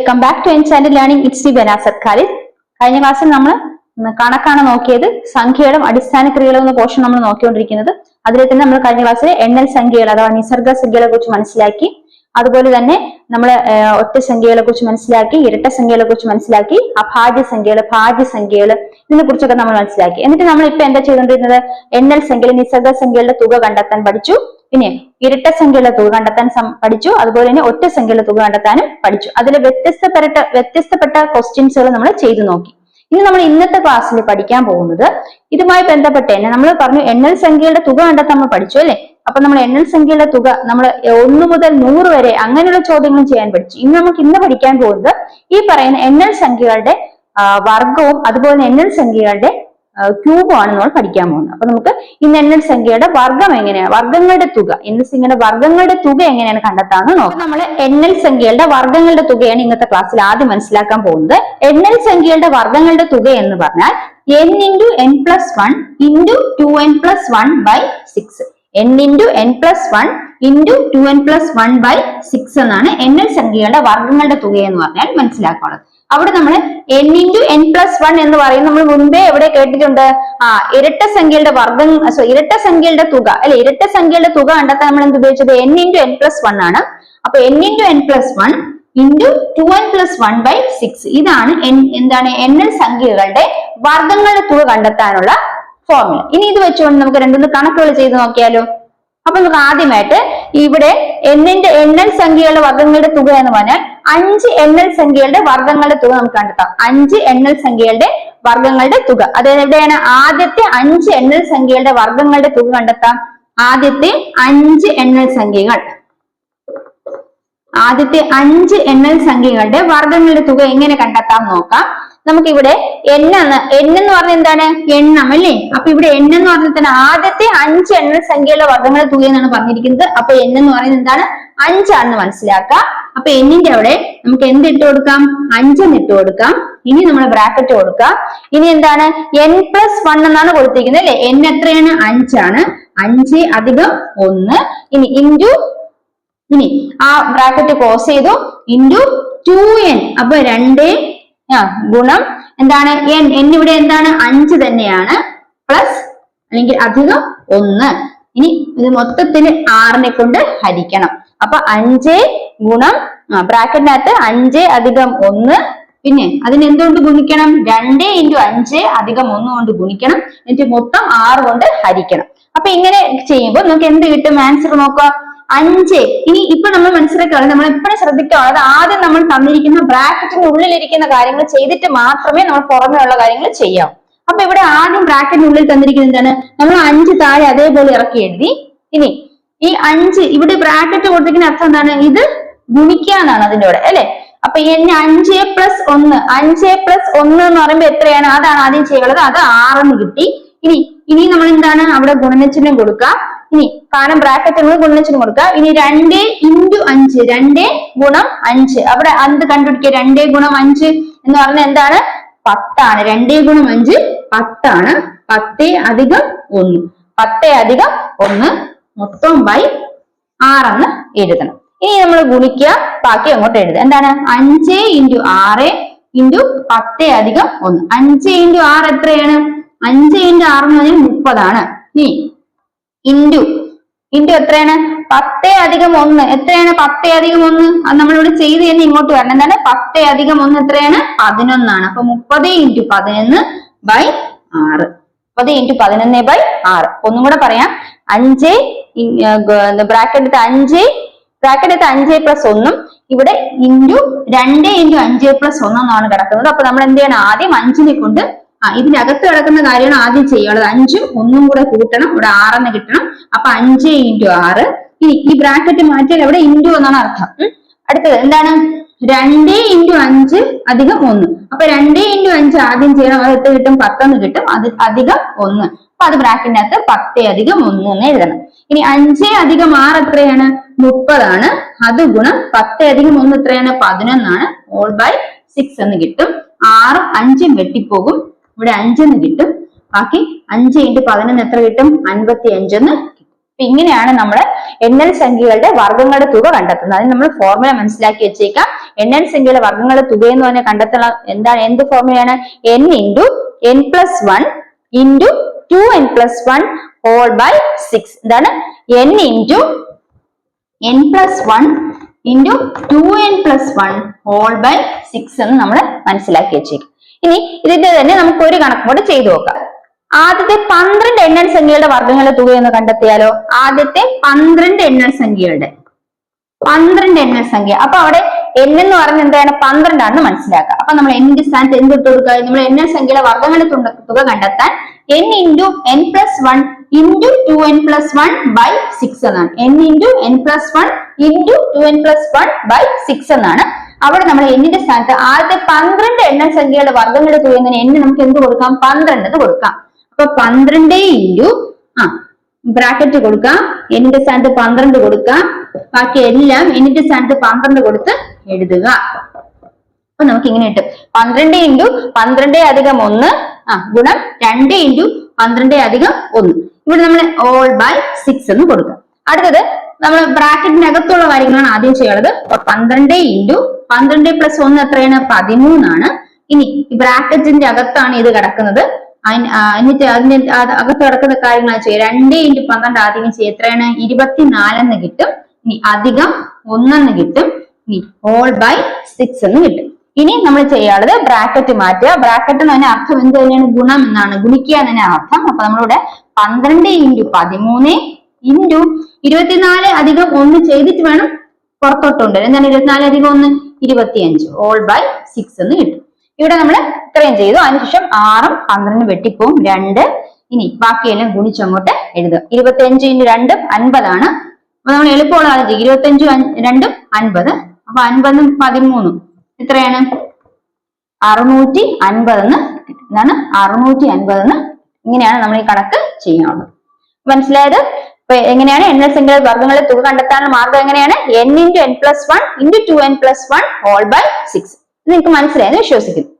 Welcome back to ends and learning it's the Banasar Khalid കഴിഞ്ഞ ക്ലാസ്സിൽ നമ്മൾ കണക്കാണ് നോക്കിയത്. സംഖ്യകളും അടിസ്ഥാന ക്രിയകളും എന്ന പോർഷൻ നമ്മൾ നോക്കിക്കൊണ്ടിരിക്കുന്നത്. അതിൽ തന്നെ നമ്മൾ കഴിഞ്ഞ ക്ലാസ്സിൽ എണ്ണൽ സംഖ്യകൾ അഥവാ നിസർഗ സംഖ്യകളെ കുറിച്ച് മനസ്സിലാക്കി. അതുപോലെ തന്നെ നമ്മൾ ഒറ്റ സംഖ്യകളെ കുറിച്ച് മനസ്സിലാക്കി ഇരട്ട സംഖ്യകളെ കുറിച്ച് മനസ്സിലാക്കി അഭാജ്യ സംഖ്യകൾ ഭാജ്യ സംഖ്യകൾ ഇതിനെ കുറിച്ചൊക്കെ നമ്മൾ മനസ്സിലാക്കി. എന്നിട്ട് നമ്മൾ ഇപ്പൊ എന്താ ചെയ്തുകൊണ്ടിരുന്നത്? എണ്ണൽ സംഖ്യയിൽ നിസർഗ സംഖ്യകളുടെ തുക കണ്ടെത്താൻ പഠിച്ചു. പിന്നെ ഇരട്ട സംഖ്യയുടെ തുക കണ്ടെത്താൻ പഠിച്ചു. അതുപോലെ തന്നെ ഒറ്റ സംഖ്യയുടെ തുക കണ്ടെത്താനും പഠിച്ചു. അതിൽ വ്യത്യസ്തപ്പെട്ട വ്യത്യസ്തപ്പെട്ട ക്വസ്റ്റ്യൻസുകൾ നമ്മൾ ചെയ്തു നോക്കി. ഇനി നമ്മൾ ഇന്നത്തെ ക്ലാസ്സിൽ പഠിക്കാൻ പോകുന്നത് ഇതുമായി ബന്ധപ്പെട്ട് തന്നെ നമ്മൾ പറഞ്ഞു എണ്ണൽ സംഖ്യയുടെ തുക കണ്ടെത്താൻ നമ്മൾ പഠിച്ചു അല്ലെ? അപ്പൊ നമ്മൾ എണ്ണൽ സംഖ്യയുടെ തുക നമ്മൾ ഒന്ന് മുതൽ നൂറ് വരെ അങ്ങനെയുള്ള ചോദ്യങ്ങളും ചെയ്യാൻ പഠിച്ചു. ഇന്ന് നമുക്ക് ഇന്ന് പഠിക്കാൻ പോകുന്നത് ഈ പറയുന്ന എണ്ണൽ സംഖ്യകളുടെ വർഗവും അതുപോലെ എണ്ണൽ സംഖ്യകളുടെ ക്യൂബും ആണ് നമ്മൾ പഠിക്കാൻ പോകുന്നത്. അപ്പൊ നമുക്ക് ഇന്ന് എണ്ണൽ സംഖ്യയുടെ വർഗം എങ്ങനെയാണ് വർഗങ്ങളുടെ തുക. എണ്ണൽ സംഖ്യയുടെ വർഗങ്ങളുടെ തുക എങ്ങനെയാണ് കണ്ടെത്താന്ന് നോക്കാം. നമ്മൾ എണ്ണൽ സംഖ്യകളുടെ വർഗങ്ങളുടെ തുകയാണ് ഇന്നത്തെ ക്ലാസ്സിൽ ആദ്യം മനസ്സിലാക്കാൻ പോകുന്നത്. എണ്ണൽ സംഖ്യകളുടെ വർഗങ്ങളുടെ തുക എന്ന് പറഞ്ഞാൽ N into N plus one into two N plus one by six N into N plus one into two N plus one by six എന്നാണ് എണ്ണൽ സംഖ്യകളുടെ വർഗങ്ങളുടെ തുക എന്ന് പറഞ്ഞാൽ മനസ്സിലാക്കാനുള്ളത്. അവിടെ നമ്മൾ N into N plus one എന്ന് പറയും. നമ്മൾ മുൻപേ എവിടെ കേട്ടിട്ടുണ്ട്? ആ ഇരട്ട സംഖ്യയുടെ വർഗം സോ ഇരട്ട സംഖ്യയുടെ തുക. അല്ലെ ഇരട്ട സംഖ്യയുടെ തുക കണ്ടെത്താൻ നമ്മൾ എന്ത് ഉപയോഗിച്ചത്? N into N plus one ആണ്. അപ്പൊ N into N plus one into two N plus one by six ഇതാണ് എൻ- എന്താണ് എണ്ണൽ സംഖ്യകളുടെ വർഗങ്ങളുടെ തുക കണ്ടെത്താനുള്ള ഫോർമുല ഇനി ഇത് വെച്ചുകൊണ്ട് നമുക്ക് രണ്ടൊന്ന് കണക്കുകൾ ചെയ്ത് നോക്കിയാലോ? അപ്പൊ നമുക്ക് ആദ്യമായിട്ട് ഇവിടെ എണ്ണിന്റെ എണ്ണൽ സംഖ്യകളുടെ വർഗങ്ങളുടെ തുക എന്ന് പറഞ്ഞാൽ അഞ്ച് എണ്ണൽ സംഖ്യകളുടെ വർഗങ്ങളുടെ തുക നമുക്ക് കണ്ടെത്താം. അഞ്ച് എണ്ണൽ സംഖ്യകളുടെ വർഗങ്ങളുടെ തുക. അതായത് എവിടെയാണ്? ആദ്യത്തെ അഞ്ച് എണ്ണൽ സംഖ്യകളുടെ വർഗങ്ങളുടെ തുക കണ്ടെത്താം. ആദ്യത്തെ അഞ്ച് എണ്ണൽ സംഖ്യകൾ. ആദ്യത്തെ അഞ്ച് എണ്ണൽ സംഖ്യകളുടെ വർഗങ്ങളുടെ തുക എങ്ങനെ കണ്ടെത്താം നോക്കാം. നമുക്കിവിടെ n എണ്ണെന്ന് പറഞ്ഞ എന്താണ്? എണ്ണം അല്ലേ അപ്പൊ ഇവിടെ എണ്ണെന്ന് പറഞ്ഞാൽ തന്നെ ആദ്യത്തെ അഞ്ച് എണ്ണ സംഖ്യയുള്ള വർഗങ്ങളെ തുക എന്നാണ് പറഞ്ഞിരിക്കുന്നത്. അപ്പൊ എണ്ണെന്ന് പറയുന്നത് എന്താണ്? അഞ്ചാണെന്ന് മനസ്സിലാക്കുക. അപ്പൊ എന്നിന്റെ അവിടെ നമുക്ക് എന്ത് ഇട്ട് കൊടുക്കാം? അഞ്ചെന്ന് ഇട്ട് കൊടുക്കാം. ഇനി നമ്മൾ ബ്രാക്കറ്റ് കൊടുക്കാം ഇനി എന്താണ്? എൻ പ്ലസ് വൺ എന്നാണ് കൊടുത്തിരിക്കുന്നത് അല്ലെ? എൻ എത്രയാണ്? അഞ്ചാണ്. അഞ്ച് അധികം ഒന്ന്. ഇനി ഇന്റു ഇനി ആ ബ്രാക്കറ്റ് ക്ലോസ് ചെയ്തു. ഇന്റു ടു എൻ അപ്പൊ രണ്ട് ആ ഗുണം എന്താണ്? എൻ എൻ ഇവിടെ എന്താണ്? അഞ്ച് തന്നെയാണ്. പ്ലസ് അല്ലെങ്കിൽ അധികം ഒന്ന്. ഇനി ഇത് മൊത്തത്തിൽ ആറിനെ കൊണ്ട് ഹരിക്കണം. അപ്പൊ അഞ്ച് ഗുണം ബ്രാക്കറ്റിനകത്ത് അഞ്ച് അധികം ഒന്ന്. പിന്നെ അതിന് എന്തുകൊണ്ട് ഗുണിക്കണം? രണ്ട് ഇന്റു അഞ്ച് അധികം ഒന്ന് കൊണ്ട് ഗുണിക്കണം. എന്നിട്ട് മൊത്തം ആറ് കൊണ്ട് ഹരിക്കണം. അപ്പൊ ഇങ്ങനെ ചെയ്യുമ്പോൾ നമുക്ക് എന്ത് കിട്ടും? ആൻസർ നോക്കുക അഞ്ച്. ഇനി ഇപ്പൊ നമ്മൾ മനസ്സിലാക്കുകയാണ് നമ്മൾ എപ്പോഴും ശ്രദ്ധിക്കുകയാണ് അത് ആദ്യം നമ്മൾ തന്നിരിക്കുന്ന ബ്രാക്കറ്റിന്റെ ഉള്ളിലിരിക്കുന്ന കാര്യങ്ങൾ ചെയ്തിട്ട് മാത്രമേ നമ്മൾ പുറമെയുള്ള കാര്യങ്ങൾ ചെയ്യാം അപ്പൊ ഇവിടെ ആദ്യം ബ്രാക്കറ്റിനുള്ളിൽ തന്നിരിക്കുന്നത് എന്താണ്? നമ്മൾ അഞ്ച് താഴെ അതേപോലെ ഇറക്കി എഴുതി. ഇനി ഈ അഞ്ച് ഇവിടെ ബ്രാക്കറ്റ് കൊടുത്തിരിക്കുന്ന അർത്ഥം എന്താണ്? ഇത് ഗുണിക്കുക എന്നാണ് അതിന്റെ കൂടെ അല്ലെ? അപ്പൊ ഇനി അഞ്ച് പ്ലസ് ഒന്ന് അഞ്ച് പ്ലസ് ഒന്ന് എന്ന് പറയുമ്പോൾ എത്രയാണ്? അതാണ് ആദ്യം ചെയ്യുള്ളത് അത് ആറെന്ന് കിട്ടി. ഇനി ഇനി നമ്മൾ എന്താണ്? അവിടെ ഗുണനച്ചിഹ്നം കൊടുക്കുക ഇനി കാരണം ബ്രാക്കറ്റ് നമ്മൾ ഗുണനച്ചിന് കൊടുക്കുക. ഇനി രണ്ട് ഇന്റു അഞ്ച് രണ്ട് ഗുണം അഞ്ച്. അവിടെ അത് കണ്ടുപിടിക്കുക. രണ്ട് ഗുണം അഞ്ച് എന്ന് പറഞ്ഞാൽ എന്താണ്? പത്താണ്. രണ്ടേ ഗുണം അഞ്ച് പത്താണ്. പത്തേ അധികം ഒന്ന്. പത്തേ അധികം ഒന്ന്. മൊത്തം ബൈ ആറെന്ന് എഴുതണം. ഇനി നമ്മൾ ഗുണിക്കുക. ബാക്കി അങ്ങോട്ട് എഴുതുക. എന്താണ്? അഞ്ച് ഇന്റു ആറ് ഇന്റു പത്തേ അധികം ഒന്ന്. അഞ്ച് ഇന്റു ആറ് എത്രയാണ്? അഞ്ച് ഇന്റു ആറ് എന്ന് പറഞ്ഞാൽ മുപ്പതാണ്. ഇനി ഇന്റു ഇന്റു എത്രയാണ്? പത്തേ അധികം ഒന്ന്. എത്രയാണ് പത്തേ അധികം ഒന്ന്? അത് നമ്മളിവിടെ ചെയ്ത് തന്നെ ഇങ്ങോട്ട് വരണം. എന്താണ്? പത്തേ അധികം ഒന്ന് എത്രയാണ്? പതിനൊന്നാണ്. അപ്പൊ മുപ്പത് ഇന്റു പതിനൊന്ന് ബൈ ആറ്. മുപ്പത് ഇന്റു പതിനൊന്ന് ബൈ ആറ്. ഒന്നും കൂടെ പറയാം. അഞ്ച് ബ്രാക്കറ്റ് എടുത്ത് അഞ്ച്. ബ്രാക്കറ്റ് എടുത്ത് അഞ്ച് പ്ലസ് ഒന്നും. ഇവിടെ ഇന്റു രണ്ട് ഇന്റു അഞ്ച് പ്ലസ് ഒന്നെന്നാണ് കിടക്കുന്നത്. അപ്പൊ നമ്മൾ എന്ത് ചെയ്യണം? ആദ്യം അഞ്ചിനെ കൊണ്ട് ആ ഇതിനകത്ത് കിടക്കുന്ന കാര്യമാണ് ആദ്യം ചെയ്യാനുള്ളത്. അഞ്ചും ഒന്നും കൂടെ കൂട്ടണം. ഇവിടെ ആറെന്ന് കിട്ടണം. അപ്പൊ അഞ്ച് ഇന്റു ആറ്. ഇനി ഈ ബ്രാക്കറ്റ് മാറ്റിയാൽ അവിടെ ഇന്റു എന്നാണ് അർത്ഥം. അടുത്തത് എന്താണ്? രണ്ട് ഇന്റു അഞ്ച് അധികം ഒന്ന്. അപ്പൊ രണ്ട് ഇന്റു അഞ്ച് ആദ്യം ചെയ്യണം. അത് എത്ര കിട്ടും? പത്തെന്ന് കിട്ടും. അത് അധികം ഒന്ന്. അപ്പൊ അത് ബ്രാക്കറ്റിനകത്ത് പത്ത് അധികം ഒന്ന് എന്ന് എഴുതണം. ഇനി അഞ്ച് അധികം ആറ് എത്രയാണ്? മുപ്പതാണ്. അത് ഗുണം പത്ത് അധികം ഒന്ന് എത്രയാണ്? പതിനൊന്നാണ്. ഓൾ ബൈ സിക്സ് എന്ന് കിട്ടും. ആറും അഞ്ചും വെട്ടിപ്പോകും. ഇവിടെ അഞ്ചെന്ന് കിട്ടും. ബാക്കി അഞ്ച് ഇന്റു പതിനൊന്ന് എത്ര കിട്ടും? അൻപത്തി അഞ്ചെന്ന് അപ്പൊ ഇങ്ങനെയാണ് നമ്മൾ എണ്ണൽ സംഖ്യകളുടെ വർഗങ്ങളുടെ തുക കണ്ടെത്തുന്നത്. അതിന് നമ്മൾ ഫോർമുല മനസ്സിലാക്കി വെച്ചേക്കാം. എണ്ണൽ സംഖ്യയുടെ വർഗങ്ങളുടെ തുക എന്ന് പറഞ്ഞാൽ കണ്ടെത്തണം എന്താണ്? എന്ത് ഫോർമുലയാണ് N into N plus one into two N plus one whole by six എന്താണ്? N into N plus one into two N plus one whole by six എന്ന് നമ്മൾ മനസ്സിലാക്കി വെച്ചേക്കും. ഇനി ഇതിന്റെ തന്നെ നമുക്ക് ഒരു കണക്ക് കൂടെ ചെയ്തു നോക്കാം. ആദ്യത്തെ പന്ത്രണ്ട് എണ്ണൽ സംഖ്യയുടെ തുക എന്ന് കണ്ടെത്തിയാലോ? ആദ്യത്തെ പന്ത്രണ്ട് എണ്ണൽ സംഖ്യയുടെ പന്ത്രണ്ട് എണ്ണൽ സംഖ്യ. അപ്പൊ അവിടെ n എന്ന് പറഞ്ഞ എന്താണ്? പന്ത്രണ്ടാണെന്ന് മനസ്സിലാക്കുക അപ്പൊ നമ്മൾ എന്നിന്റെ സ്ഥാനത്ത് എന്ത് ഇട്ട് കൊടുക്കുക? നമ്മൾ എണ്ണൻ സംഖ്യയുടെ വർഗങ്ങളുടെ തുക കണ്ടെത്താൻ N into N plus one into two N plus one by six എന്നാണ്. N into N plus one into two N plus one by six എന്നാണ് അവിടെ നമ്മൾ എന്നിന്റെ സ്ഥാനത്ത് ആദ്യത്തെ പന്ത്രണ്ട് എണ്ണം സംഖ്യകളുടെ തുക എങ്ങനെ? n നമുക്ക് എന്ത് കൊടുക്കാം? പന്ത്രണ്ട് എന്ന് കൊടുക്കാം. അപ്പൊ പന്ത്രണ്ട് ഇന്റു ആ ബ്രാക്കറ്റ് കൊടുക്കാം. എന്നിന്റെ സ്ഥാനത്ത് പന്ത്രണ്ട് കൊടുക്കാം. ബാക്കി എല്ലാം എന്നിന്റെ സ്ഥാനത്ത് പന്ത്രണ്ട് കൊടുത്ത് എഴുതുക. അപ്പൊ നമുക്ക് ഇങ്ങനെ കിട്ടും. പന്ത്രണ്ട് ഇന്റു പന്ത്രണ്ട് അധികം ഒന്ന് ആ ഗുണം രണ്ട് ഇന്റു പന്ത്രണ്ട് അധികം ഒന്ന്. ഇവിടെ നമ്മൾ ഓൾ ബൈ സിക്സ് എന്ന് കൊടുക്കാം. അടുത്തത് നമ്മൾ ബ്രാക്കറ്റിനകത്തുള്ള കാര്യങ്ങളാണ് ആദ്യം ചെയ്യുന്നത് പന്ത്രണ്ട് ഇന്റു പന്ത്രണ്ട് പ്ലസ് ഒന്ന് എത്രയാണ്? പതിമൂന്നാണ്. ഇനി ബ്രാക്കറ്റിന്റെ അകത്താണ് ഇത് കിടക്കുന്നത്. എന്നിട്ട് അതിന്റെ അകത്ത് കിടക്കുന്ന കാര്യങ്ങൾ ചെയ്യുക രണ്ട് ഇന്റു പന്ത്രണ്ട് ആദ്യം ചെയ്യുക എത്രയാണ്? ഇരുപത്തിനാലെന്ന് കിട്ടും. ഇനി അധികം ഒന്നെന്ന് കിട്ടും. ഇനി ഓൾ ബൈ സിക്സ് എന്ന് കിട്ടും. ഇനി നമ്മൾ ചെയ്യാനുള്ളത് ബ്രാക്കറ്റ് മാറ്റുക. ബ്രാക്കറ്റ് എന്ന് പറഞ്ഞാൽ അർത്ഥം എന്ത് തന്നെയാണ്? ഗുണം എന്നാണ്. ഗുണിക്കുക എന്നതിന് അർത്ഥം. അപ്പൊ നമ്മളിവിടെ പന്ത്രണ്ട് ഇന്റു പതിമൂന്ന് ഇന്റു ഇരുപത്തിനാല് അധികം ഒന്ന് ചെയ്തിട്ട് വേണം പുറത്തോട്ടുണ്ട് എന്താണ് ഇരുപത്തിനാല് അധികം ഒന്ന്? ഇരുപത്തിയഞ്ച്. ഓൾ ബൈ സിക്സ് എന്ന് കിട്ടും. ഇവിടെ നമ്മൾ ഇത്രയും ചെയ്തു. അതിനുശേഷം ആറും പന്ത്രണ്ടും വെട്ടിപ്പോവും. രണ്ട്. ഇനി ബാക്കിയെല്ലാം ഗുണിച്ചങ്ങോട്ട് എഴുതുക. ഇരുപത്തിയഞ്ച് ഇനി രണ്ടും അൻപതാണ്. അപ്പൊ നമ്മൾ എളുപ്പമുള്ള ആദ്യം ചെയ്യും ഇരുപത്തിയഞ്ചും രണ്ടും അൻപത്. അപ്പൊ അൻപതും പതിമൂന്നും എത്രയാണ്? അറുന്നൂറ്റി അൻപതെന്ന്. എന്താണ് അറുന്നൂറ്റി അൻപതെന്ന് ഇങ്ങനെയാണ് നമ്മൾ ഈ കണക്ക് ചെയ്യാനുള്ളത് മനസ്സിലായത്? അപ്പൊ എങ്ങനെയാണ് എസ് സംഖ്യയുടെ വർഗങ്ങളെ തുക കണ്ടെത്താനുള്ള മാർഗം എങ്ങനെയാണ്? N into N plus one into two N plus one whole by six നിങ്ങൾക്ക് മനസ്സിലായെന്ന് വിശ്വസിക്കുന്നു.